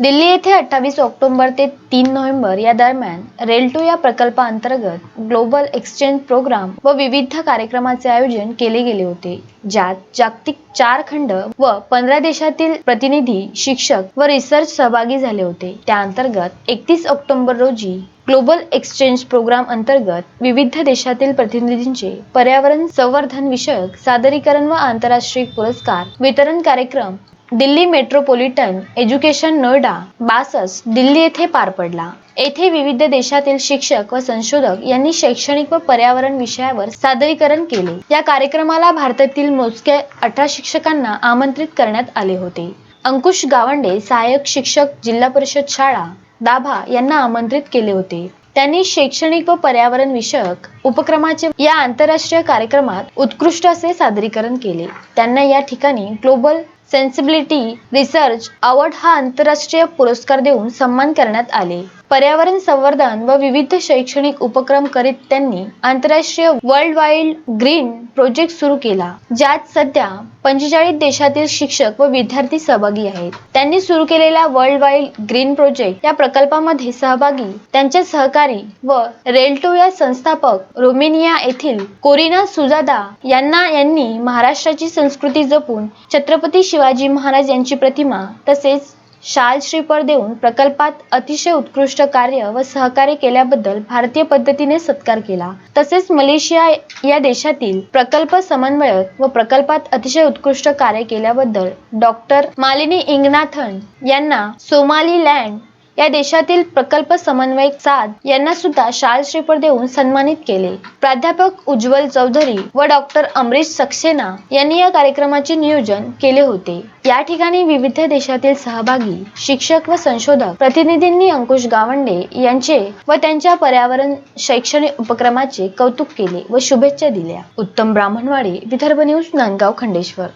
दिल्ली येथे अठ्ठावीस ऑक्टोबर ते तीन नोव्हेंबर या दरम्यान रेल्टो या प्रकल्पाअंतर्गत ग्लोबल एक्सचेंज प्रोग्राम व विविध कार्यक्रमाचे आयोजन केले गेले होते ज्यात जागतिक चार खंड व पंधरा देशातील प्रतिनिधी शिक्षक व रिसर्च सहभागी झाले होते. त्या अंतर्गत एकतीस ऑक्टोबर रोजी ग्लोबल एक्सचेंज प्रोग्राम अंतर्गत विविध देशातील प्रतिनिधींचे पर्यावरण संवर्धन विषयक सादरीकरण व आंतरराष्ट्रीय पुरस्कार वितरण कार्यक्रम दिल्ली मेट्रोपॉलिटन एज्युकेशन नोएडा बासस दिल्ली येथे पार पडला. येथे विविध देशातील शिक्षक व संशोधक यांनी शैक्षणिक व पर्यावरण विषयावर सादरीकरण केले. या कार्यक्रमाला भारतातील मोजक्या अठरा शिक्षकांना आमंत्रित करण्यात आले होते. अंकुश गावंडे सहाय्यक शिक्षक जिल्हा परिषद शाळा दाभा यांना आमंत्रित केले होते. त्यांनी शैक्षणिक व पर्यावरण विषयक उपक्रमाचे या आंतरराष्ट्रीय कार्यक्रमात उत्कृष्ट असे सादरीकरण केले. त्यांना या ठिकाणी ग्लोबल सेन्सिबिलिटी रिसर्च अवॉर्ड हा आंतरराष्ट्रीय पुरस्कार देऊन सन्मान करण्यात आले. पर्यावरण संवर्धन व विविध शैक्षणिक उपक्रम करीत त्यांनी आंतरराष्ट्रीय वर्ल्ड वाईल्ड ग्रीन प्रोजेक्ट सुरू केला ज्यात सध्या पंचेचाळीस देशातील शिक्षक व विद्यार्थी सहभागी आहेत. त्यांनी सुरू केलेला वर्ल्ड वाईल्ड ग्रीन प्रोजेक्ट या प्रकल्पामध्ये सहभागी त्यांचे सहकारी व रेल्टो या संस्थापक रोमेनिया येथील कोरिना सुजादा यांना यांनी महाराष्ट्राची संस्कृती जपून छत्रपती शिवाजी महाराज यांची प्रतिमा तसेच शाल श्रीफळ देऊन प्रकल्पात अतिशय उत्कृष्ट कार्य व सहकार्य केल्याबद्दल भारतीय पद्धतीने सत्कार केला. तसेच मलेशिया या देशातील प्रकल्प समन्वयक व प्रकल्पात अतिशय उत्कृष्ट कार्य केल्याबद्दल डॉक्टर मालिनी इंगनाथन यांना सोमालीलँड या देशातील प्रकल्प समन्वयक साद यांना सुद्धा शाल श्रीफळ देऊन सन्मानित केले. प्राध्यापक उज्ज्वल चौधरी व डॉक्टर अमरीश सक्सेना यांनी या कार्यक्रमाचे नियोजन केले होते. या ठिकाणी विविध देशातील सहभागी शिक्षक व संशोधक प्रतिनिधींनी अंकुश गावंडे यांचे व त्यांच्या पर्यावरण शैक्षणिक उपक्रमाचे कौतुक केले व शुभेच्छा दिल्या. उत्तम ब्राह्मणवाडी विदर्भ न्यूज नांदगाव खंडेश्वर.